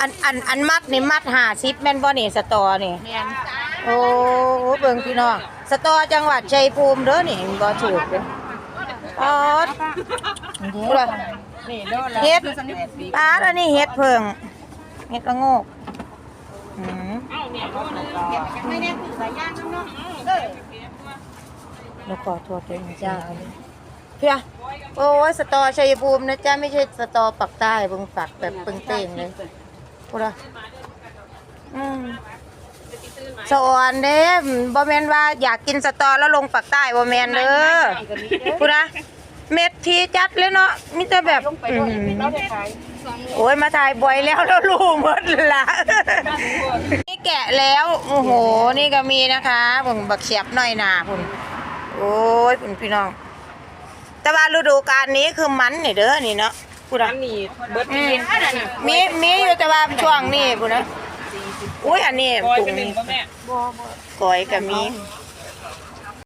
อันอันอันมัดนี่มัดหาชิปแม่นบ่นี่สตอนี่แม่นโอ้เบิ่งพี่น้องสตอจังหวัดชัยภูมิเด้อนี่บ่ถูกเด้ออ๋อนี่โดนแล้วเฮ็ดคือสนิทปีปาดอันนี้เฮ็ดเพิงเฮ็ดละโงกอืมไม่ได้ถือสายย่างข้างนอกเออแล้วขอโทษด้วยนะจ้าเพี่ยโอ้ยสตอชัยภูมินะจ้าไม่ใช่สตอปักใต้เบิ่งปักแบบเป่งๆเลย พูดละอืมสะอนเด้บ่แมนว่าอยากกินสตอแล้วลงปักใต้บ่แมนเด้อพูดละเม็ดทีจัดเลยเนาะมีแต่แบบอืมเราได้ขายโอ้ยมาถ่ายบ่อยแล้วแล้วรู้หมดละนี่แกะแล้วโอ้โห นี่ก็มีนะคะผมบักเฉียบหน่อยหนาคุณโอ้ยคุณพี่น้อง แต่ว่าฤดูกาลนี้คือมันนี่เด้อนี่เนาะ พูดอัอะนนี้เบิดปีนมีมีอยู่แต่ว่าช่วงนี้พูดนะอุ้ยอันนี้คอยถุงเป็นหนึ่งนี้ก็แม่ ก้อยก็มีเ